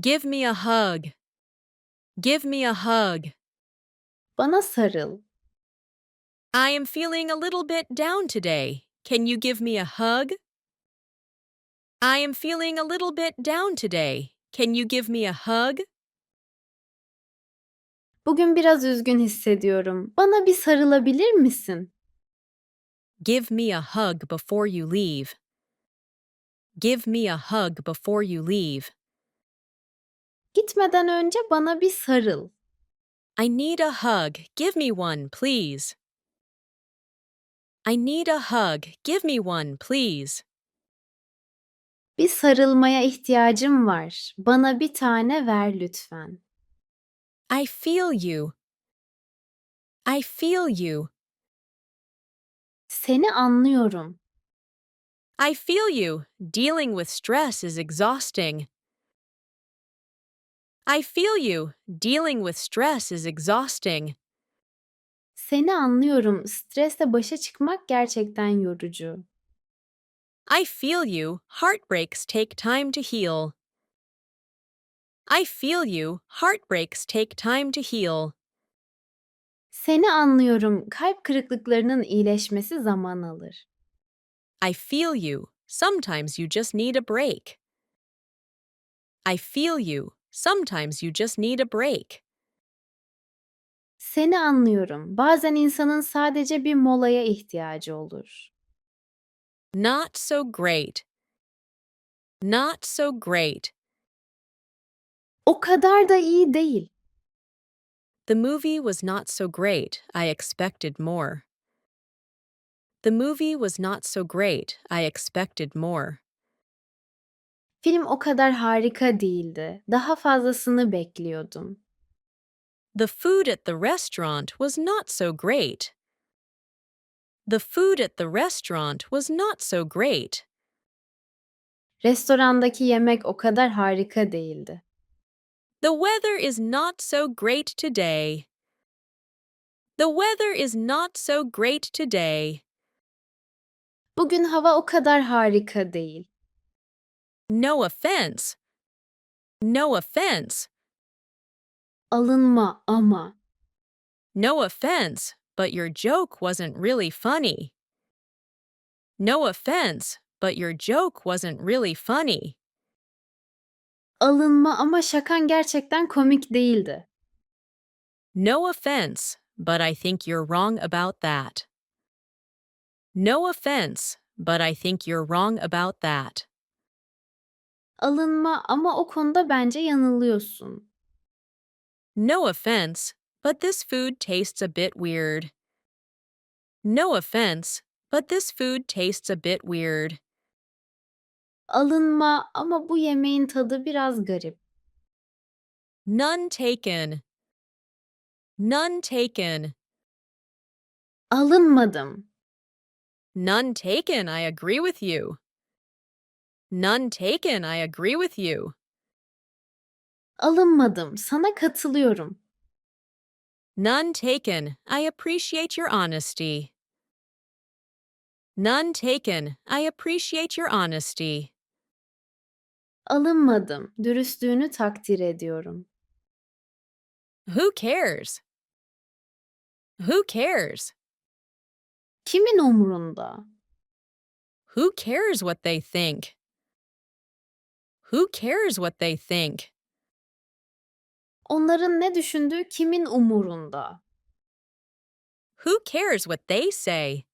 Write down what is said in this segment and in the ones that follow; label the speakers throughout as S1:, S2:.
S1: Give me a hug. Give me a hug.
S2: Bana sarıl.
S1: I am feeling a little bit down today. Can you give me a hug? I am feeling a little bit down today. Can you give me a hug?
S2: Bugün biraz üzgün hissediyorum. Bana bir sarılabilir misin?
S1: Give me a hug before you leave. Give me a hug before you leave.
S2: Gitmeden önce bana bir sarıl.
S1: I need a hug. Give me one, please. I need a hug. Give me one, please.
S2: Bir sarılmaya ihtiyacım var. Bana bir tane ver lütfen.
S1: I feel you. I feel you.
S2: Seni anlıyorum.
S1: I feel you. Dealing with stress is exhausting. I feel you. Dealing with stress is exhausting.
S2: Seni anlıyorum. Stresle başa çıkmak gerçekten yorucu.
S1: I feel you. Heartbreaks take time to heal. I feel you. Heartbreaks take time to heal.
S2: Seni anlıyorum. Kalp kırıklıklarının iyileşmesi zaman alır.
S1: I feel you. Sometimes you just need a break. I feel you. Sometimes you just need a break.
S2: Seni anlıyorum. Bazen insanın sadece bir molaya ihtiyacı olur.
S1: Not so great. Not so great.
S2: O kadar da iyi değil.
S1: The movie was not so great. I expected more. The movie was not so great. I expected more.
S2: Film o kadar harika değildi. Daha fazlasını bekliyordum.
S1: The food at the restaurant was not so great. The food at the restaurant was not so great.
S2: Restorandaki yemek o kadar harika değildi.
S1: The weather is not so great today. The weather is not so great today.
S2: Bugün hava o kadar harika değil.
S1: No offense. No offense.
S2: Alınma ama.
S1: No offense, but your joke wasn't really funny. No offense, but your joke wasn't really funny.
S2: Alınma ama şakan gerçekten komik değildi.
S1: No offense, but I think you're wrong about that. No offense, but I think you're wrong about that.
S2: Alınma ama o konuda bence yanılıyorsun.
S1: No offense, but this food tastes a bit weird. No offense, but this food tastes a bit weird.
S2: Alınma ama bu yemeğin tadı biraz garip.
S1: None taken. None taken.
S2: Alınmadım.
S1: None taken, I agree with you. None taken, I agree with you.
S2: Alınmadım. Sana katılıyorum.
S1: None taken, I appreciate your honesty. None taken, I appreciate your honesty.
S2: Alınmadım. Dürüstlüğünü takdir ediyorum.
S1: Who cares? Who cares?
S2: Kimin umurunda?
S1: Who cares what they think? Who cares what they think?
S2: Onların ne düşündüğü kimin umurunda?
S1: Who cares what they say?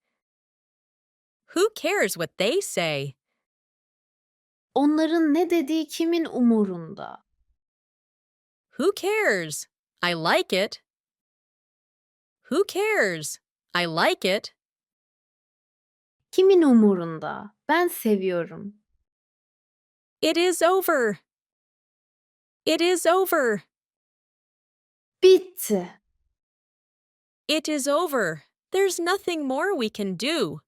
S1: Who cares what they say?
S2: Onların ne dediği kimin umurunda?
S1: Who cares? I like it. Who cares? I like it.
S2: Kimin umurunda? Ben seviyorum.
S1: It is over. It is over.
S2: Bitti.
S1: It is over. There's nothing more we can do.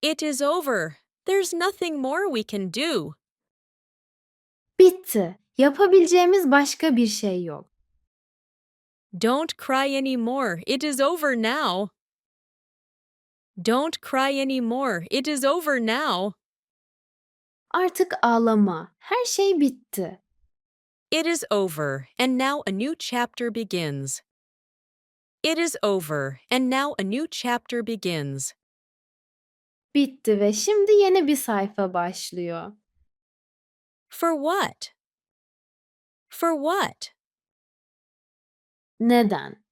S1: It is over. There's nothing more we can do.
S2: Bitti. Yapabileceğimiz başka bir şey yok.
S1: Don't cry anymore. It is over now. Don't cry anymore. It is over now.
S2: Artık ağlama. Her şey bitti.
S1: It is over, and now a new chapter begins. It is over, and now a new chapter begins.
S2: Bitti ve şimdi yeni bir sayfa başlıyor.
S1: For what? For what?
S2: Neden?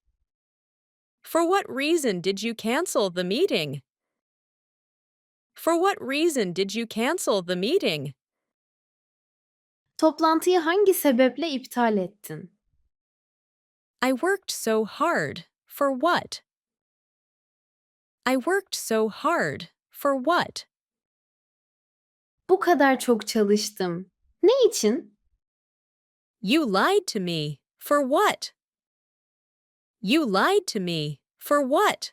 S1: For what reason did you cancel the meeting? For what reason did you cancel the meeting?
S2: Toplantıyı hangi sebeple iptal ettin?
S1: I worked so hard. For what? I worked so hard. For what?
S2: Bu kadar çok çalıştım. Ne için?
S1: You lied to me. For what? You lied to me. For what?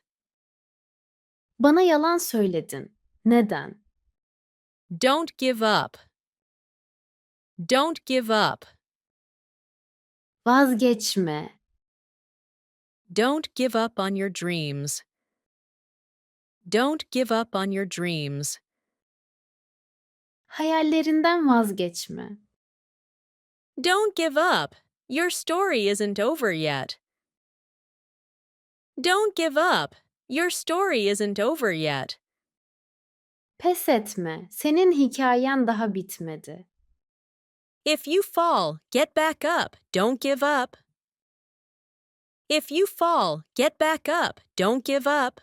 S2: Bana yalan söyledin. Neden?
S1: Don't give up. Don't give up.
S2: Vazgeçme.
S1: Don't give up on your dreams. Don't give up on your dreams.
S2: Hayallerinden vazgeçme.
S1: Don't give up. Your story isn't over yet. Don't give up. Your story isn't over yet.
S2: Pes etme. Senin hikayen daha bitmedi.
S1: If you fall, get back up. Don't give up. If you fall, get back up. Don't give up.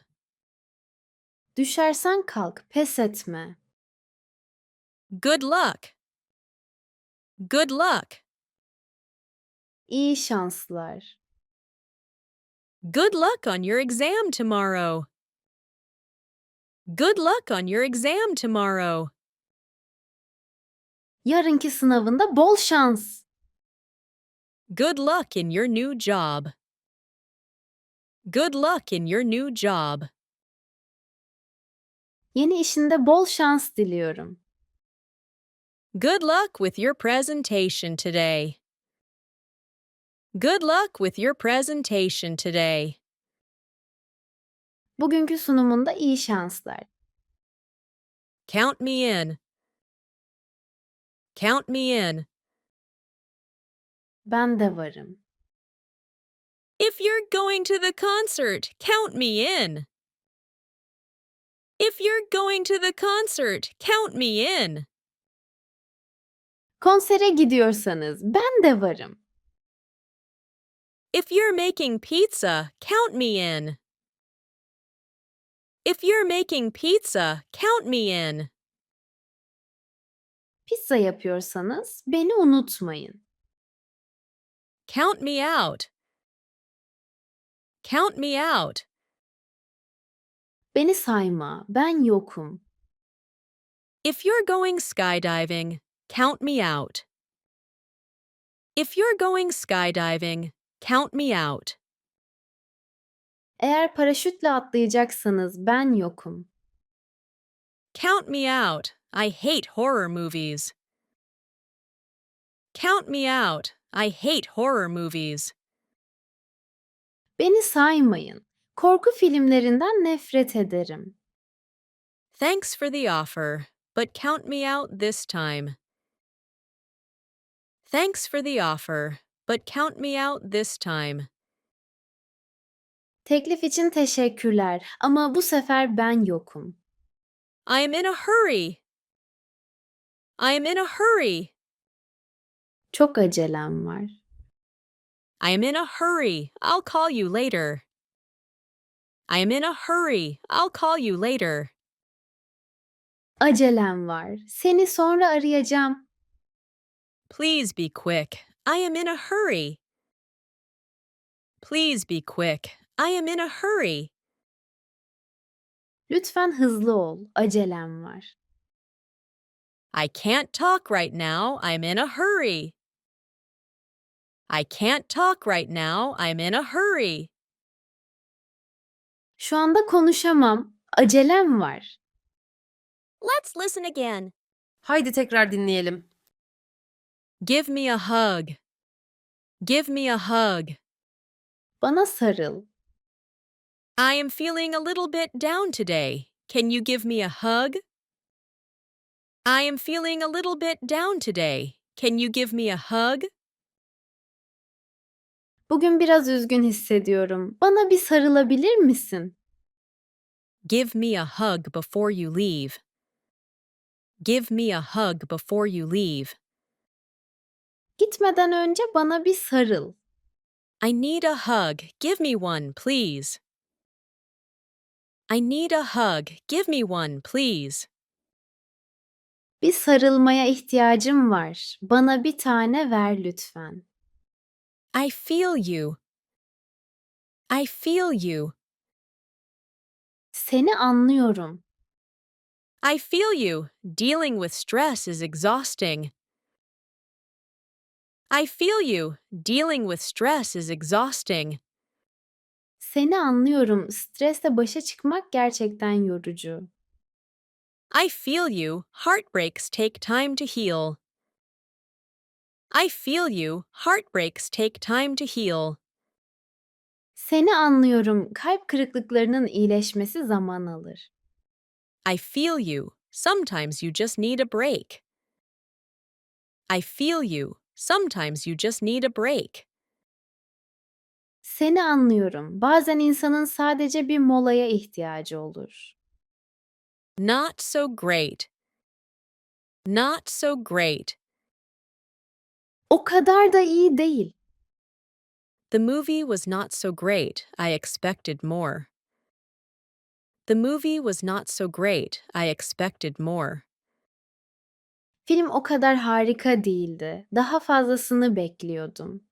S2: Düşersen kalk, pes etme.
S1: Good luck. Good luck.
S2: İyi şanslar.
S1: Good luck on your exam tomorrow. Good luck on your exam tomorrow.
S2: Yarınki sınavında bol şans.
S1: Good luck in your new job. Good luck in your new job.
S2: Yeni işinde bol şans diliyorum.
S1: Good luck with your presentation today. Good luck with your presentation today.
S2: Bugünkü sunumunda iyi şanslar.
S1: Count me in. Count me in.
S2: Ben de varım.
S1: If you're going to the concert, count me in. If you're going to the concert, count me in.
S2: Konsere gidiyorsanız ben de varım.
S1: If you're making pizza, count me in. If you're making pizza, count me in.
S2: Pizza yapıyorsanız beni unutmayın.
S1: Count me out. Count me out.
S2: Beni sayma, ben yokum.
S1: If you're going skydiving, count me out. If you're going skydiving, count me out.
S2: Eğer paraşütle atlayacaksanız ben yokum.
S1: Count me out. I hate horror movies. Count me out. I hate horror movies.
S2: Beni saymayın. Korku filmlerinden nefret ederim.
S1: Thanks for the offer, but count me out this time. Thanks for the offer, but count me out this time.
S2: Teklif için teşekkürler ama bu sefer ben yokum.
S1: I am in a hurry. I am in a hurry.
S2: Çok acelem var.
S1: I am in a hurry. I'll call you later. I am in a hurry. I'll call you later.
S2: Acelem var. Seni sonra arayacağım.
S1: Please be quick. I am in a hurry. Please be quick. I am in a hurry.
S2: Lütfen hızlı ol. Acelem var.
S1: I can't talk right now. I'm in a hurry. I can't talk right now. I'm in a hurry.
S2: Şu anda konuşamam. Acelem var.
S1: Let's listen again.
S3: Haydi tekrar dinleyelim.
S1: Give me a hug. Give me a hug.
S2: Bana sarıl.
S1: I am feeling a little bit down today. Can you give me a hug? I am feeling a little bit down today. Can you give me a hug?
S2: Bugün biraz üzgün hissediyorum. Bana bir sarılabilir misin?
S1: Give me a hug before you leave. Give me a hug before you leave.
S2: Gitmeden önce bana bir sarıl.
S1: I need a hug. Give me one, please. I need a hug. Give me one, please.
S2: Bir sarılmaya ihtiyacım var. Bana bir tane ver lütfen.
S1: I feel you. I feel you.
S2: Seni anlıyorum.
S1: I feel you. Dealing with stress is exhausting. I feel you. Dealing with stress is exhausting.
S2: Seni anlıyorum. Stresle başa çıkmak gerçekten yorucu.
S1: I feel you. Heartbreaks take time to heal. I feel you. Heartbreaks take time to heal.
S2: Seni anlıyorum. Kalp kırıklıklarının iyileşmesi zaman alır.
S1: I feel you. Sometimes you just need a break. I feel you. Sometimes you just need a break.
S2: Seni anlıyorum. Bazen insanın sadece bir molaya ihtiyacı olur.
S1: Not so great. Not so great.
S2: O kadar da iyi değil.
S1: The movie was not so great. I expected more. The movie was not so great. I expected more.
S2: Film o kadar harika değildi. Daha fazlasını bekliyordum.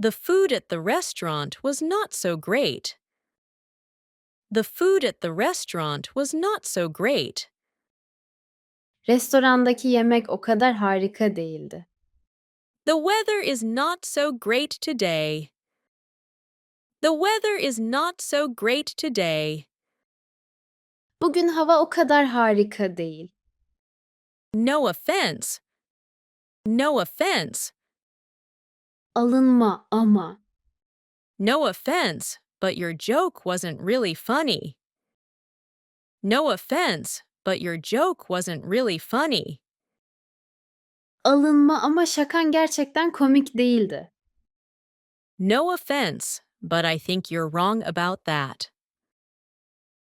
S1: The food at the restaurant was not so great. The food at the restaurant was not so great.
S2: Restorandaki yemek o kadar harika değildi.
S1: The weather is not so great today. The weather is not so great today.
S2: Bugün hava o kadar harika değil.
S1: No offense. No offense.
S2: Alınma ama.
S1: No offense, but your joke wasn't really funny. No offense, but your joke wasn't really funny.
S2: Alınma ama şakan gerçekten komik değildi.
S1: No offense, but I think you're wrong about that.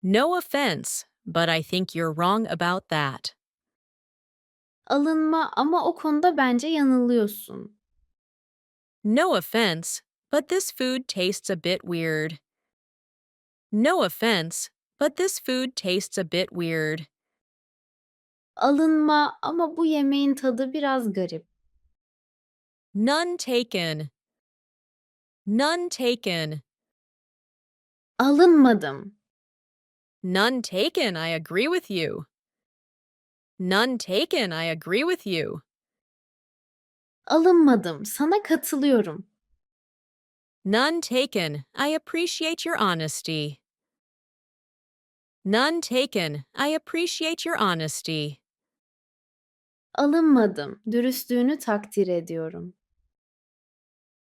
S1: No offense, but I think you're wrong about that.
S2: Alınma ama o konuda bence yanılıyorsun.
S1: No offense, but this food tastes a bit weird. No offense, but this food tastes a bit weird.
S2: Alınma ama bu yemeğin tadı biraz garip.
S1: None taken. None taken.
S2: Alınmadım.
S1: None taken, I agree with you. None taken, I agree with you.
S2: Alınmadım. Sana katılıyorum.
S1: None taken, I appreciate your honesty. None taken, I appreciate your honesty.
S2: Alınmadım. Dürüstlüğünü takdir ediyorum.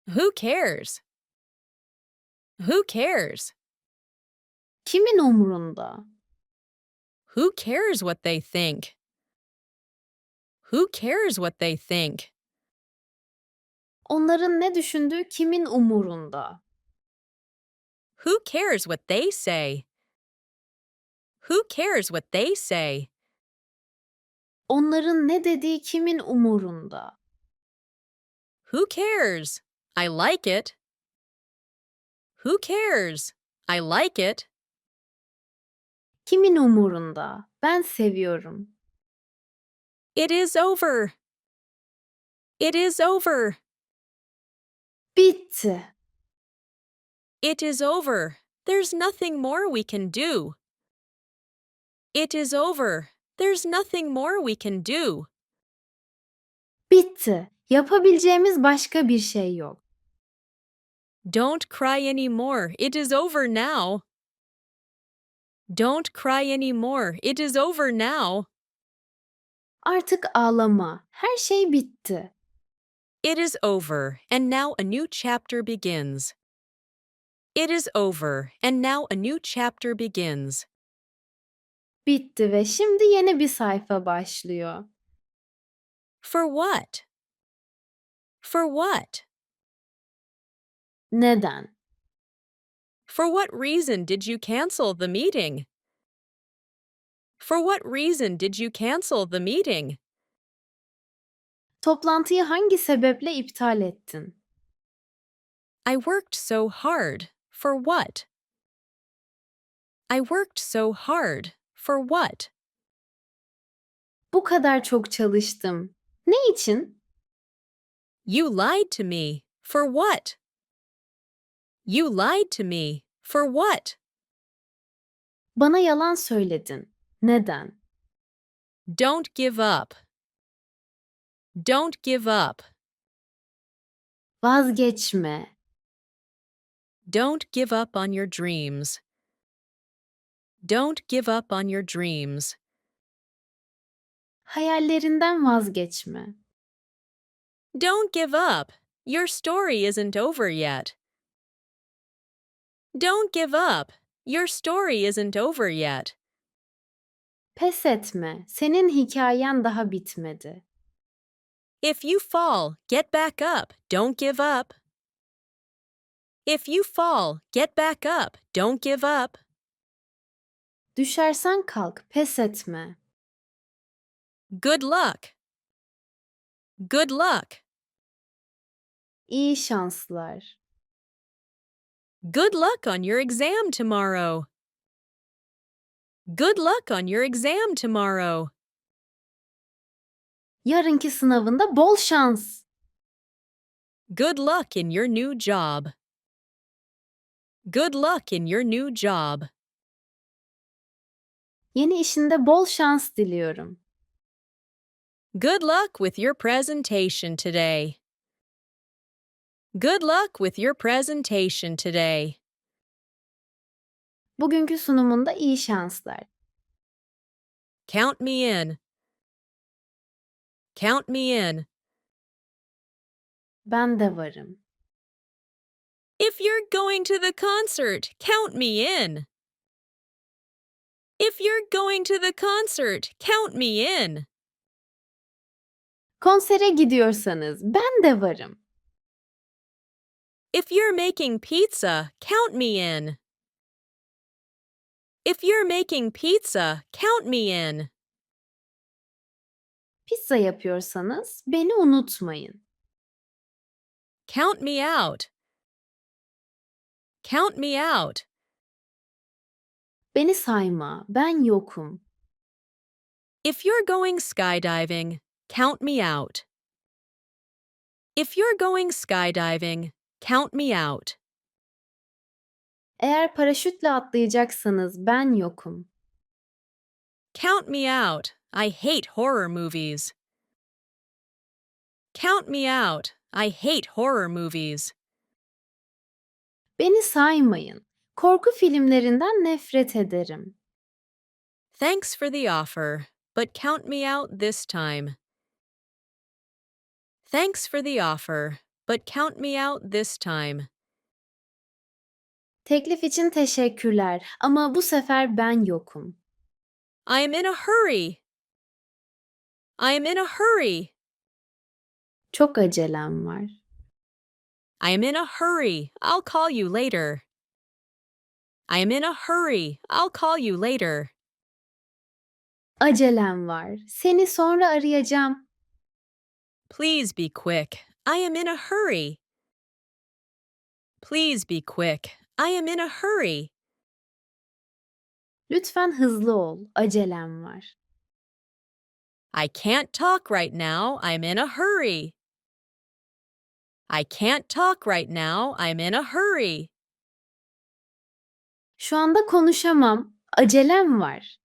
S1: Who cares? Who cares?
S2: Kimin umurunda?
S1: Who cares what they think? Who cares what they think?
S2: Onların ne düşündüğü kimin umurunda?
S1: Who cares what they say? Who cares what they say?
S2: Onların ne dediği kimin umurunda?
S1: Who cares? I like it. Who cares? I like it.
S2: Kimin umurunda? Ben seviyorum.
S1: It is over. It is over.
S2: Bitti.
S1: It is over. There's nothing more we can do. It is over. There's nothing more we can do.
S2: Bitti. Yapabileceğimiz başka bir şey yok.
S1: Don't cry anymore. It is over now. Don't cry anymore. It is over now.
S2: Artık ağlama. Her şey bitti.
S1: It is over, and now a new chapter begins. It is over, and now a new chapter begins.
S2: Bitti ve şimdi yeni bir sayfa başlıyor.
S1: For what? For what?
S2: Neden?
S1: For what reason did you cancel the meeting? For what reason did you cancel the meeting?
S2: Toplantıyı hangi sebeple iptal ettin?
S1: I worked so hard. For what? I worked so hard. For what?
S2: Bu kadar çok çalıştım. Ne için?
S1: You lied to me. For what? You lied to me. For what?
S2: Bana yalan söyledin. Neden?
S1: Don't give up. Don't give up.
S2: Vazgeçme.
S1: Don't give up on your dreams. Don't give up on your dreams.
S2: Hayallerinden vazgeçme.
S1: Don't give up. Your story isn't over yet. Don't give up. Your story isn't over yet.
S2: Pes etme. Senin hikayen daha bitmedi.
S1: If you fall, get back up. Don't give up. If you fall, get back up. Don't give up.
S2: Düşersen kalk, pes etme.
S1: Good luck. Good luck.
S2: İyi şanslar.
S1: Good luck on your exam tomorrow. Good luck on your exam tomorrow.
S2: Yarınki sınavında bol şans.
S1: Good luck in your new job. Good luck in your new job.
S2: Yeni işinde bol şans diliyorum.
S1: Good luck with your presentation today. Good luck with your presentation today.
S2: Bugünkü sunumunda iyi şanslar.
S1: Count me in. Count me in.
S2: Ben de varım.
S1: If you're going to the concert, count me in. If you're going to the concert, count me in.
S2: Konsere gidiyorsanız ben de varım.
S1: If you're making pizza, count me in. If you're making pizza, count me in.
S2: Pizza yapıyorsanız beni unutmayın.
S1: Count me out. Count me out.
S2: Beni sayma, ben yokum.
S1: If you're going skydiving, count me out. If you're going skydiving, count me out.
S2: Eğer paraşütle atlayacaksanız ben yokum.
S1: Count me out. I hate horror movies. Count me out. I hate horror movies.
S2: Beni saymayın. Korku filmlerinden nefret ederim.
S1: Thanks for the offer, but count me out this time. Thanks for the offer, but count me out this time.
S2: Teklif için teşekkürler ama bu sefer ben yokum.
S1: I am in a hurry. I am in a hurry.
S2: Çok acelem var.
S1: I am in a hurry. I'll call you later. I am in a hurry. I'll call you later.
S2: Acelem var. Seni sonra arayacağım.
S1: Please be quick. I am in a hurry. Please be quick. I am in a hurry.
S2: Lütfen hızlı ol. Acelem var.
S1: I can't talk right now. I'm in a hurry. I can't talk right now. I'm in a hurry.
S2: Şu anda konuşamam. Acelem var.